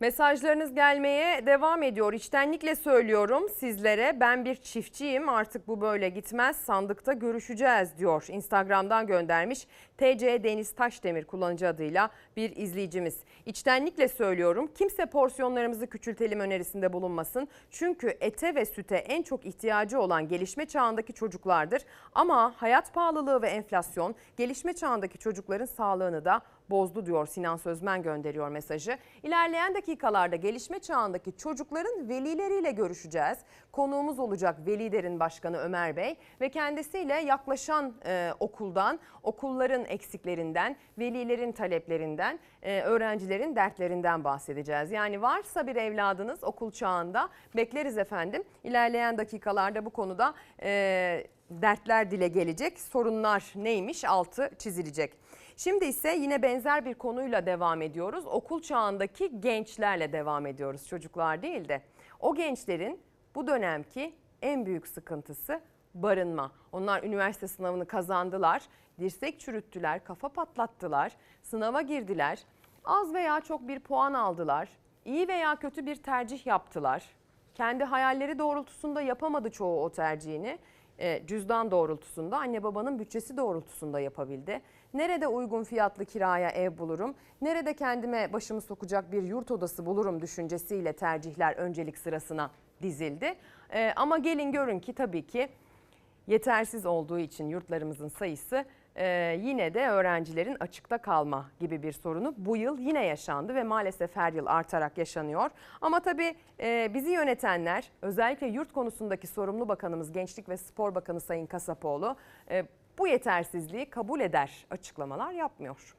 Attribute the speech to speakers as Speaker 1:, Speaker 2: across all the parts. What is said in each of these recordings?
Speaker 1: Mesajlarınız gelmeye devam ediyor. İçtenlikle söylüyorum sizlere ben bir çiftçiyim artık bu böyle gitmez sandıkta görüşeceğiz diyor. Instagram'dan göndermiş TC Deniz Taşdemir kullanıcı adıyla bir izleyicimiz. İçtenlikle söylüyorum kimse porsiyonlarımızı küçültelim önerisinde bulunmasın. Çünkü ete ve süte en çok ihtiyacı olan gelişme çağındaki çocuklardır. Ama hayat pahalılığı ve enflasyon gelişme çağındaki çocukların sağlığını da bozdu diyor Sinan Sözmen gönderiyor mesajı. İlerleyen dakikalarda gelişme çağındaki çocukların velileriyle görüşeceğiz. Konuğumuz olacak Velilerin Başkanı Ömer Bey ve kendisiyle yaklaşan e, okuldan, okulların eksiklerinden, velilerin taleplerinden, e, öğrencilerin dertlerinden bahsedeceğiz. Yani varsa bir evladınız okul çağında bekleriz efendim. İlerleyen dakikalarda bu konuda e, dertler dile gelecek, sorunlar neymiş altı çizilecek. Şimdi ise yine benzer bir konuyla devam ediyoruz. Okul çağındaki gençlerle devam ediyoruz. Çocuklar değil de. O gençlerin bu dönemki en büyük sıkıntısı barınma. Onlar üniversite sınavını kazandılar, dirsek çürüttüler, kafa patlattılar, sınava girdiler. Az veya çok bir puan aldılar. iyi veya kötü bir tercih yaptılar. Kendi hayalleri doğrultusunda yapamadı çoğu o tercihini. E, cüzdan doğrultusunda, anne babanın bütçesi doğrultusunda yapabildi. Nerede uygun fiyatlı kiraya ev bulurum, nerede kendime başımı sokacak bir yurt odası bulurum düşüncesiyle tercihler öncelik sırasına dizildi. E, ama gelin görün ki tabii ki yetersiz olduğu için yurtlarımızın sayısı e, yine de öğrencilerin açıkta kalma gibi bir sorunu bu yıl yine yaşandı ve maalesef her yıl artarak yaşanıyor. Ama tabii e, bizi yönetenler özellikle yurt konusundaki sorumlu bakanımız Gençlik ve Spor Bakanı Sayın Kasapoğlu e, bu yetersizliği kabul eder açıklamalar yapmıyor.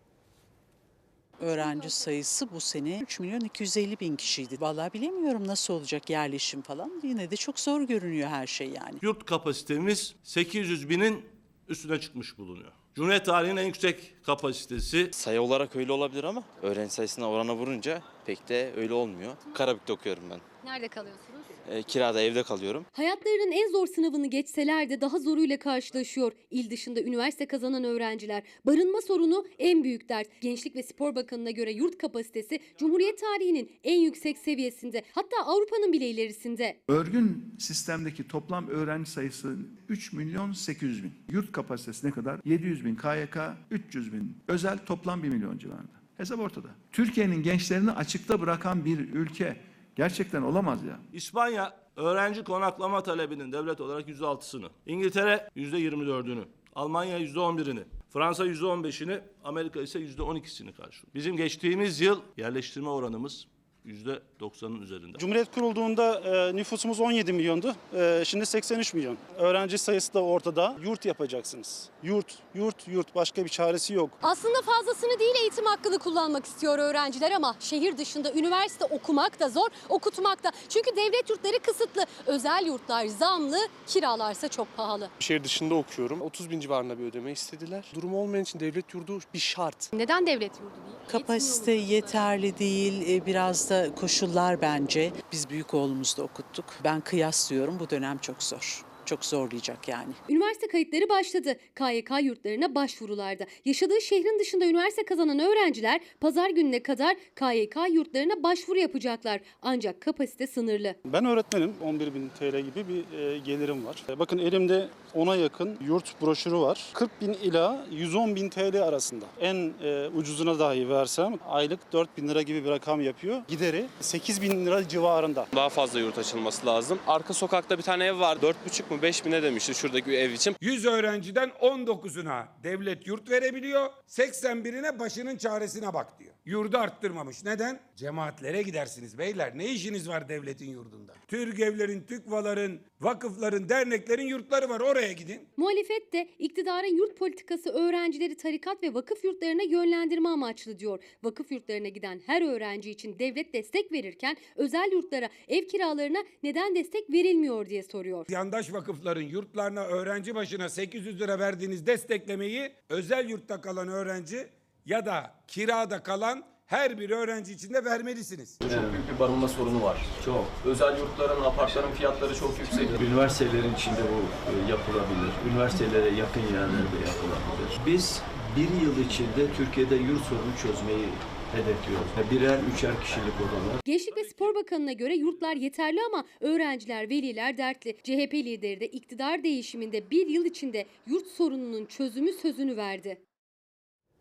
Speaker 2: Öğrenci sayısı bu sene 3 milyon 250 bin kişiydi. Vallahi bilemiyorum nasıl olacak yerleşim falan. Yine de çok zor görünüyor her şey yani.
Speaker 3: Yurt kapasitemiz 800 binin üstüne çıkmış bulunuyor. Cumhuriyet tarihinin en yüksek kapasitesi
Speaker 4: Sayı olarak öyle olabilir ama öğrenci sayısına orana vurunca pek de öyle olmuyor. Karabük'te okuyorum ben.
Speaker 5: Nerede kalıyorsunuz?
Speaker 4: E, kirada evde kalıyorum.
Speaker 5: Hayatlarının en zor sınavını geçseler de daha zoruyla karşılaşıyor. İl dışında üniversite kazanan öğrenciler. Barınma sorunu en büyük dert. Gençlik ve Spor Bakanı'na göre yurt kapasitesi Cumhuriyet tarihinin en yüksek seviyesinde. Hatta Avrupa'nın bile ilerisinde.
Speaker 6: Örgün sistemdeki toplam öğrenci sayısı 3 milyon 800 bin. Yurt kapasitesi ne kadar? 700 bin KYK, 300 bin. Özel toplam 1 milyon civarında. Hesap ortada. Türkiye'nin gençlerini açıkta bırakan bir ülke gerçekten olamaz ya.
Speaker 3: İspanya öğrenci konaklama talebinin devlet olarak %6'sını, İngiltere %24'ünü, Almanya %11'ini, Fransa %15'ini, Amerika ise %12'sini karşılıyor. Bizim geçtiğimiz yıl yerleştirme oranımız %90'ın üzerinde.
Speaker 7: Cumhuriyet kurulduğunda e, nüfusumuz 17 milyondu. E, şimdi 83 milyon. Öğrenci sayısı da ortada. Yurt yapacaksınız. Yurt, yurt, yurt. Başka bir çaresi yok.
Speaker 5: Aslında fazlasını değil eğitim hakkını kullanmak istiyor öğrenciler ama şehir dışında üniversite okumak da zor, okutmak da. Çünkü devlet yurtları kısıtlı. Özel yurtlar zamlı, kiralarsa çok pahalı.
Speaker 8: Şehir dışında okuyorum. 30 bin civarında bir ödeme istediler. Durumu olmayan için devlet yurdu bir şart.
Speaker 5: Neden devlet yurdu değil?
Speaker 2: Kapasite yeterli değil. e, Biraz da koşullar bence. Biz büyük oğlumuzu da okuttuk. Ben kıyaslıyorum. Bu dönem çok zor. Çok zorlayacak yani.
Speaker 5: Üniversite kayıtları başladı. KYK yurtlarına başvurularda. Yaşadığı şehrin dışında üniversite kazanan öğrenciler pazar gününe kadar KYK yurtlarına başvuru yapacaklar. Ancak kapasite sınırlı.
Speaker 7: Ben öğretmenim. 11 bin TL gibi bir e, gelirim var. E, bakın elimde 10'a yakın yurt broşürü var. 40 bin ila 110 bin TL arasında. En e, ucuzuna dahi versem aylık 4 bin lira gibi bir rakam yapıyor. Gideri 8 bin lira civarında.
Speaker 9: Daha fazla yurt açılması lazım. Arka sokakta bir tane ev var. 4,5 mu 5 bine demişti şuradaki ev için.
Speaker 10: 100 öğrenciden 19'una devlet yurt verebiliyor. 81'ine başının çaresine bak diyor. Yurdu arttırmamış. Neden? Cemaatlere gidersiniz beyler. Ne işiniz var devletin yurdunda? Türgevlerin, TÜKVA'ların, vakıfların, derneklerin yurtları var. Oraya gidin.
Speaker 5: Muhalefet de iktidarın yurt politikası öğrencileri tarikat ve vakıf yurtlarına yönlendirme amaçlı diyor. Vakıf yurtlarına giden her öğrenci için devlet destek verirken özel yurtlara, ev kiralarına neden destek verilmiyor diye soruyor.
Speaker 10: Yandaş vakıfların yurtlarına öğrenci başına 800 lira verdiğiniz desteklemeyi özel yurtta kalan öğrenci ya da kirada kalan her bir öğrenci için de vermelisiniz.
Speaker 9: Çok büyük bir barınma sorunu var. Çok. Özel yurtların, apartların fiyatları çok yüksek.
Speaker 11: Üniversitelerin içinde bu e, yapılabilir. Üniversitelere yakın yerlerde yapılabilir. Biz bir yıl içinde Türkiye'de yurt sorunu çözmeyi hedefliyoruz. Birer, üçer kişilik odalar.
Speaker 5: Gençlik ve Spor Bakanı'na göre yurtlar yeterli ama öğrenciler, veliler dertli. CHP lideri de iktidar değişiminde bir yıl içinde yurt sorununun çözümü sözünü verdi.